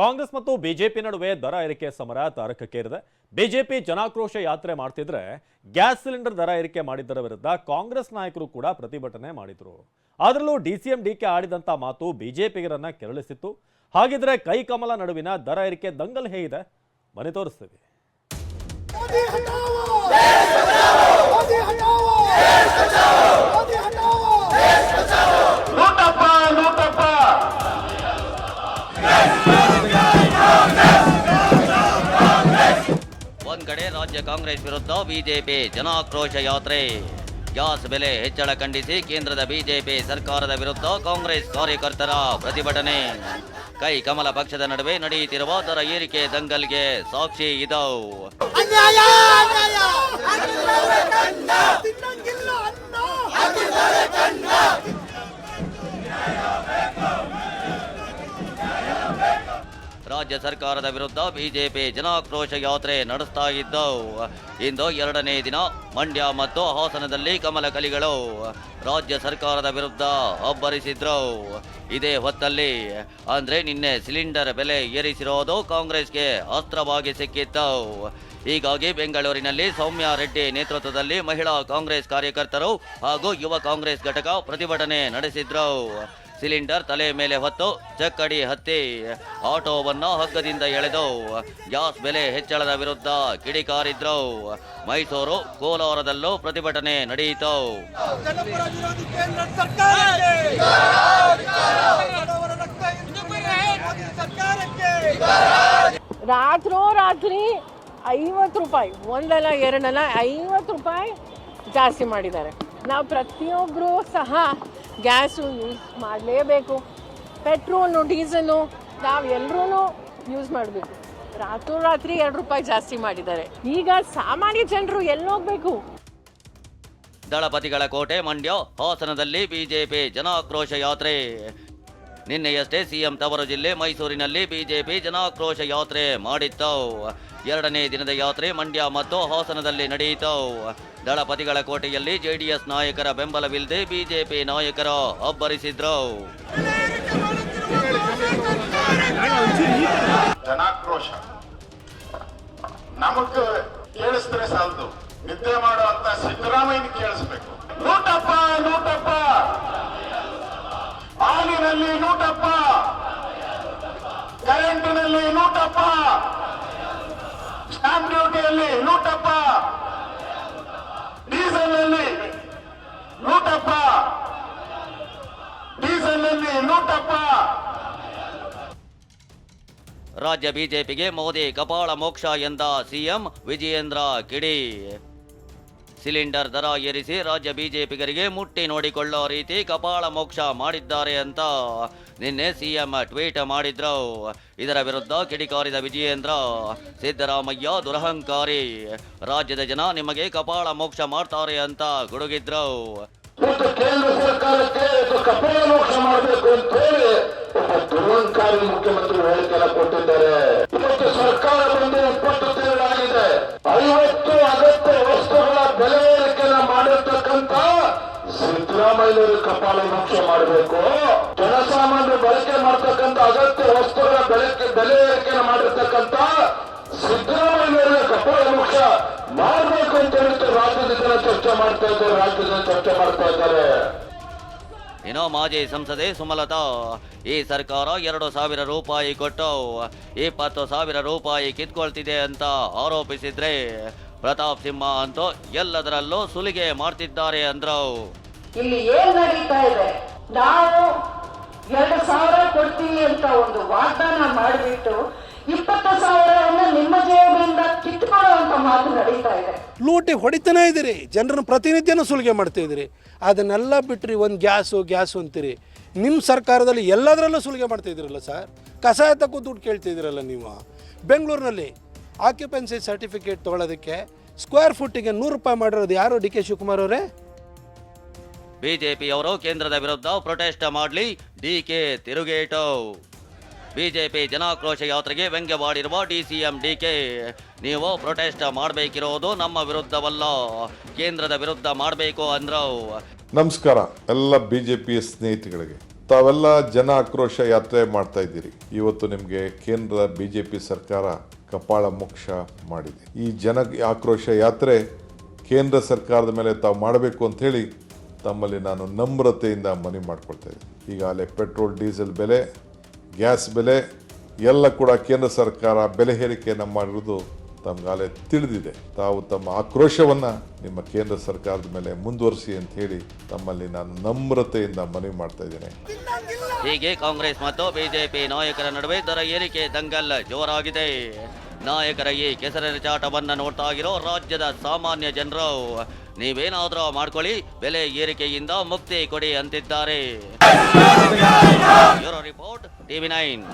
ಕಾಂಗ್ರೆಸ್ ಮತ್ತು ಬಿಜೆಪಿ ನಡುವೆ ದರ ಏರಿಕೆ ಸಮರ ತಾರಕಕ್ಕೇರಿದೆ ಬಿಜೆಪಿ ಜನಾಕ್ರೋಶ ಯಾತ್ರೆ ಮಾಡ್ತಿದ್ರೆ ಗ್ಯಾಸ್ ಸಿಲಿಂಡರ್ ದರ ಏರಿಕೆ ಮಾಡಿದ್ದರ ವಿರುದ್ಧ ಕಾಂಗ್ರೆಸ್ ನಾಯಕರು ಕೂಡ ಪ್ರತಿಭಟನೆ ಮಾಡಿದ್ರು. ಅದರಲ್ಲೂ ಡಿಸಿಎಂ ಡಿಕೆ ಆಡಿದಂತ ಮಾತು ಬಿಜೆಪಿಗರನ್ನ ಕೆರಳಿಸಿತ್ತು. ಹಾಗಿದ್ರೆ ಕೈ ಕಮಲ ನಡುವಿನ ದರ ಏರಿಕೆ ದಂಗಲ್ ಹೇಗಿದೆ? ಮನೆ ತೋರಿಸ್ತೀವಿ. ಕಡೆ ರಾಜ್ಯ ಕಾಂಗ್ರೆಸ್ ವಿರುದ್ಧ ಬಿಜೆಪಿ ಜನಾಕ್ರೋಶ ಯಾತ್ರೆ ಗ್ಯಾಸ್ ಬೆಲೆ ಹೆಚ್ಚಳ ಖಂಡಿಸಿ ಕೇಂದ್ರದ ಬಿಜೆಪಿ ಸರ್ಕಾರದ ವಿರುದ್ಧ ಕಾಂಗ್ರೆಸ್ ಕಾರ್ಯಕರ್ತರ ಪ್ರತಿಭಟನೆ ಕೈ ಕಮಲ ಪಕ್ಷದ ನಡುವೆ ನಡೆಯುತ್ತಿರುವ ದರ ಏರಿಕೆ ದಂಗಲ್ಗೆ ಸಾಕ್ಷಿ ಇದವು ರಾಜ್ಯ ಸರ್ಕಾರದ ವಿರುದ್ಧ ಬಿಜೆಪಿ ಜನಾಕ್ರೋಶ ಯಾತ್ರೆ ನಡೆಸ್ತಾ ಇದ್ದವು. ಇಂದು ಎರಡನೇ ದಿನ ಮಂಡ್ಯ ಮತ್ತು ಹಾಸನದಲ್ಲಿ ಕಮಲ ಕಲಿಗಳು ರಾಜ್ಯ ಸರ್ಕಾರದ ವಿರುದ್ಧ ಅಬ್ಬರಿಸಿದ್ರು. ಇದೇ ಹೊತ್ತಲ್ಲಿ ಅಂದ್ರೆ ನಿನ್ನೆ ಸಿಲಿಂಡರ್ ಬೆಲೆ ಏರಿಸಿರೋದು ಕಾಂಗ್ರೆಸ್ಗೆ ಅಸ್ತ್ರವಾಗಿ ಸಿಕ್ಕಿತ್ತು. ಹೀಗಾಗಿ ಬೆಂಗಳೂರಿನಲ್ಲಿ ಸೌಮ್ಯ ರೆಡ್ಡಿ ನೇತೃತ್ವದಲ್ಲಿ ಮಹಿಳಾ ಕಾಂಗ್ರೆಸ್ ಕಾರ್ಯಕರ್ತರು ಹಾಗೂ ಯುವ ಕಾಂಗ್ರೆಸ್ ಘಟಕ ಪ್ರತಿಭಟನೆ ನಡೆಸಿದ್ರು. ಸಿಲಿಂಡರ್ ತಲೆ ಮೇಲೆ ಹೊತ್ತು ಚಕ್ಕಡಿ ಹತ್ತಿ ಆಟೋವನ್ನು ಹಗ್ಗದಿಂದ ಎಳೆದು ಗ್ಯಾಸ್ ಬೆಲೆ ಹೆಚ್ಚಳದ ವಿರುದ್ಧ ಕಿಡಿಕಾರಿದ್ರು ಮೈಸೂರು ಕೋಲಾರದಲ್ಲೂ ಪ್ರತಿಭಟನೆ ನಡೆಯಿತು. ಜನಪರ ವಿರೋಧಿ ಸರ್ಕಾರಕ್ಕೆ ಬಡವರ ರಕ್ತ ಹಿಂದುಳಿದ ಮೋದಿ ಸರ್ಕಾರಕ್ಕೆ ರಾತ್ರೋ ರಾತ್ರಿ ಐವತ್ತು ರೂಪಾಯಿ, ಒಂದಲ್ಲ, ಎರಡಲ್ಲ, ಐವತ್ತು ರೂಪಾಯಿ ಜಾಸ್ತಿ ಮಾಡಿದ್ದಾರೆ. ನಾವು ಪ್ರತಿಯೊಬ್ಬರೂ ಸಹ ಗ್ಯಾಸು ಯೂಸ್ ಮಾಡಲೇಬೇಕು, ಪೆಟ್ರೋಲು, ಡೀಸಲು ನಾವು ಎಲ್ಲರೂ ಯೂಸ್ ಮಾಡಬೇಕು. ರಾತ್ರೋರಾತ್ರಿ ಎರಡು ರೂಪಾಯಿ ಜಾಸ್ತಿ ಮಾಡಿದ್ದಾರೆ. ಈಗ ಸಾಮಾನ್ಯ ಜನರು ಎಲ್ಲೋಗ್ಬೇಕು. ದಳಪತಿಗಳ ಕೋಟೆ ಮಂಡ್ಯ ಹಾಸನದಲ್ಲಿ ಬಿಜೆಪಿ ಜನಾಕ್ರೋಶ ಯಾತ್ರೆ. ನಿನ್ನೆಯಷ್ಟೇ ಸಿಎಂ ತವರು ಜಿಲ್ಲೆ ಮೈಸೂರಿನಲ್ಲಿ ಬಿಜೆಪಿ ಜನಾಕ್ರೋಶ ಯಾತ್ರೆ ಮಾಡಿತ್ತು ಎರಡನೇ ದಿನದ ಯಾತ್ರೆ ಮಂಡ್ಯ ಮತ್ತು ಹಾಸನದಲ್ಲಿ ನಡೆಯಿತು ದಳಪತಿಗಳ ಕೋಟೆಯಲ್ಲಿ ಜೆಡಿಎಸ್ ನಾಯಕರ ಬೆಂಬಲವಿಲ್ಲದೆ ಬಿಜೆಪಿ ನಾಯಕರು ಅಬ್ಬರಿಸಿದ್ರು ಹಾಲಿನಲ್ಲಿ ನೂಟಪ್ಪ. ಕರೆಂಟಿನಲ್ಲಿ ನೂಟಪ್ಪ. ಸ್ಟಾಂಪ್ ಡ್ಯೂಟಿಯಲ್ಲಿ ನೂಟಪ್ಪ. ಡೀಸೆಲ್ನಲ್ಲಿ ನೂಟಪ್ಪ. ಡೀಸೆಲ್ನಲ್ಲಿ ನೂಟಪ್ಪ. ರಾಜ್ಯ ಬಿಜೆಪಿಗೆ ಮೋದಿ ಕಪಾಳ ಮೋಕ್ಷ ಎಂದ ಸಿಎಂ ವಿಜಯೇಂದ್ರ ಕಿಡಿ. ಸಿಲಿಂಡರ್ ದರ ಏರಿಸಿ ರಾಜ್ಯ ಬಿಜೆಪಿಗರಿಗೆ ಮುಟ್ಟಿ ನೋಡಿಕೊಳ್ಳೋ ರೀತಿ ಕಪಾಳ ಮೋಕ್ಷ ಮಾಡಿದ್ದಾರೆ ಅಂತ ನಿನ್ನೆ ಸಿಎಂ ಟ್ವೀಟ್ ಮಾಡಿದ್ರು. ಇದರ ವಿರುದ್ಧ ಕಿಡಿಕಾರಿದ ವಿಜಯೇಂದ್ರ, ಸಿದ್ದರಾಮಯ್ಯ ದುರಹಂಕಾರಿ, ರಾಜ್ಯದ ಜನ ನಿಮಗೆ ಕಪಾಳ ಮೋಕ್ಷ ಮಾಡ್ತಾರೆ ಅಂತ ಗುಡುಗಿದ್ರು ಮತ್ತು ಕೇಂದ್ರ ಸರ್ಕಾರಕ್ಕೆ ಇದು ಕಪಾಳ ಮೋಕ್ಷ ಮಾಡಬೇಕು ಅಂತ ಹೇಳಿ ಒಬ್ಬ ದುರಂಕಾರಿ ಮುಖ್ಯಮಂತ್ರಿ ಹೇಳಿಕೆಯನ್ನು ಕೊಟ್ಟಿದ್ದಾರೆ ಇವತ್ತು ಸರ್ಕಾರ ಬಂದು ಇಪ್ಪತ್ತು ತಿಂಗಳಾಗಿದೆ ಐವತ್ತು ಅಗತ್ಯ ವಸ್ತುಗಳ ಬೆಲೆ ಏರಿಕೆಯನ್ನ ಮಾಡಿರ್ತಕ್ಕಂಥ ಸಿದ್ದರಾಮಯ್ಯವರು ಕಪಾಲ ಮುಖ್ಯ ಮಾಡಬೇಕು. ಜನಸಾಮಾನ್ಯರು ಬಳಕೆ ಮಾಡತಕ್ಕಂತ ಅಗತ್ಯ ವಸ್ತುಗಳ ಬೆಳಕೆ ಬೆಲೆ ಏರಿಕೆಯನ್ನು ಮಾಡಿರ್ತಕ್ಕಂಥ ಸಿದ್ದರಾಮಯ್ಯ ಕಪಾಳ ಮುಖ್ಯ ಮಾಡಬೇಕು ಅಂತ ಹೇಳಿದ್ರೆ ರಾಜ್ಯದ ಜನ ಚರ್ಚೆ ಮಾಡ್ತಾ ಇದ್ದಾರೆ, ರಾಜ್ಯದ ಚರ್ಚೆ ಮಾಡ್ತಾ ಇದ್ದಾರೆ. ಏನೋ ಮಾಜಿ ಸಂಸದೆ ಸುಮಲತಾ, ಈ ಸರ್ಕಾರ ಎರಡು ಸಾವಿರ ರೂಪಾಯಿ ಕೊಟ್ಟು ಇಪ್ಪತ್ತು ಸಾವಿರ ರೂಪಾಯಿ ಕಿತ್ಕೊಳ್ತಿದೆ ಅಂತ ಆರೋಪಿಸಿದ್ರೆ ಪ್ರತಾಪ್ ಸಿಂಹ ಅಂತೂ ಎಲ್ಲದರಲ್ಲೂ ಸುಲಿಗೆ ಮಾಡ್ತಿದ್ದಾರೆ ಅಂದ್ರು. ಇಲ್ಲಿ ಏನ್ ನಡೀತಾ ಇದೆ? ನಾವು ಎರಡು ಸಾವಿರ ಕೊಡ್ತೀವಿ ಅಂತ ಒಂದು ವಾಗ್ದಾನ ಮಾಡಿಬಿಟ್ಟು ಇಪ್ಪತ್ತು ಸಾವಿರವನ್ನು ನಿಮ್ಮ ಜೇಬಿನಿಂದ ಕಿತ್ಕೊಳ್ಳುವಂತ ಮಾತು ನಡೀತಾ ಇದೆ. ಲೂಟಿ ಹೊಡಿತಾನೆ ಇದ್ದೀರಿ. ಜನರನ್ನು ಪ್ರತಿನಿತ್ಯನೂ ಸುಲಿಗೆ ಮಾಡ್ತಾ ಇದ್ದೀರಿ. ಅದನ್ನೆಲ್ಲ ಬಿಟ್ರಿ ಒಂದು ಗ್ಯಾಸು ಗ್ಯಾಸು ಅಂತೀರಿ. ನಿಮ್ಮ ಸರ್ಕಾರದಲ್ಲಿ ಎಲ್ಲದರಲ್ಲೂ ಸುಲಿಗೆ ಮಾಡ್ತಾ ಇದ್ದೀರಲ್ಲ ಸರ್? ಕಸಾಯ ತಕ್ಕೂ ದುಡ್ಡು ಕೇಳ್ತಿದ್ದೀರಲ್ಲ ನೀವು. ಬೆಂಗಳೂರಿನಲ್ಲಿ ಆಕ್ಯುಪೆನ್ಸಿ ಸರ್ಟಿಫಿಕೇಟ್ ತೊಗೊಳೋದಕ್ಕೆ ಸ್ಕ್ವೇರ್ ಫುಟ್ಟಿಗೆ ನೂರು ರೂಪಾಯಿ ಮಾಡಿರೋದು ಯಾರು ಡಿ ಕೆ ಶಿವಕುಮಾರ್ ಅವರೇ? ಬಿಜೆಪಿಯವರು ಕೇಂದ್ರದ ವಿರುದ್ಧ ಪ್ರೊಟೆಸ್ಟ್ ಮಾಡಲಿ. ಡಿಕೆ ತಿರುಗೇಟು. ಬಿಜೆಪಿ ಜನಾಕ್ರೋಶ ಯಾತ್ರೆಗೆ ವ್ಯಂಗ್ಯವಾಡಿರುವ ಡಿಸಿಎಂ ಡಿಕೆ ನೀವು ಪ್ರೊಟೆಸ್ಟ್ ಮಾಡಬೇಕಿರೋದು ನಮ್ಮ ವಿರುದ್ಧವಲ್ಲ. ಕೇಂದ್ರದ ವಿರುದ್ಧ ಮಾಡಬೇಕು ಅಂದ್ರು ನಮಸ್ಕಾರ, ಎಲ್ಲ ಬಿಜೆಪಿ ಸ್ನೇಹಿತಗಳಿಗೆ ತಾವೆಲ್ಲ ಜನ ಆಕ್ರೋಶ ಯಾತ್ರೆ ಮಾಡ್ತಾ ಇದ್ದೀರಿ. ಇವತ್ತು ನಿಮಗೆ ಕೇಂದ್ರ ಬಿಜೆಪಿ ಸರ್ಕಾರ ಕಪಾಳ ಮೋಕ್ಷ ಮಾಡಿದೆ. ಈ ಜನ ಆಕ್ರೋಶ ಯಾತ್ರೆ ಕೇಂದ್ರ ಸರ್ಕಾರದ ಮೇಲೆ ತಾವು ಮಾಡಬೇಕು ಅಂತ ಹೇಳಿ ತಮ್ಮಲ್ಲಿ ನಾನು ನಮ್ರತೆಯಿಂದ ಮನವಿ ಮಾಡ್ಕೊಳ್ತಾ ಇದ್ದೀನಿ. ಈಗಾಗಲೇ ಪೆಟ್ರೋಲ್, ಡೀಸೆಲ್ ಬೆಲೆ, ಗ್ಯಾಸ್ ಬೆಲೆ, ಎಲ್ಲ ಕೂಡ ಕೇಂದ್ರ ಸರ್ಕಾರ ಬೆಲೆ ಏರಿಕೆಯನ್ನು ಮಾಡಿರುವುದು ತಮಗಾಲೇ ತಿಳಿದಿದೆ. ತಾವು ತಮ್ಮ ಆಕ್ರೋಶವನ್ನು ನಿಮ್ಮ ಕೇಂದ್ರ ಸರ್ಕಾರದ ಮೇಲೆ ಮುಂದುವರಿಸಿ ಅಂತ ಹೇಳಿ ತಮ್ಮಲ್ಲಿ ನಾನು ನಮ್ರತೆಯಿಂದ ಮನವಿ ಮಾಡ್ತಾ ಇದ್ದೇನೆ. ಹೀಗೆ ಕಾಂಗ್ರೆಸ್ ಮತ್ತು ಬಿಜೆಪಿ ನಾಯಕರ ನಡುವೆ ದರ ಏರಿಕೆ ದಂಗಲ್ ಜೋರಾಗಿದೆ. ನಾಯಕರ ಈ ಕೆಸರಿನ ಚಾಟವನ್ನು ನೋಡ್ತಾ ಇರೋ ರಾಜ್ಯದ ಸಾಮಾನ್ಯ ಜನರು ನೀವೇನಾದರೂ ಮಾಡ್ಕೊಳ್ಳಿ ಬೆಲೆ ಏರಿಕೆಯಿಂದ ಮುಕ್ತಿ ಕೊಡಿ ಅಂತಿದ್ದಾರೆ. Report TV nine.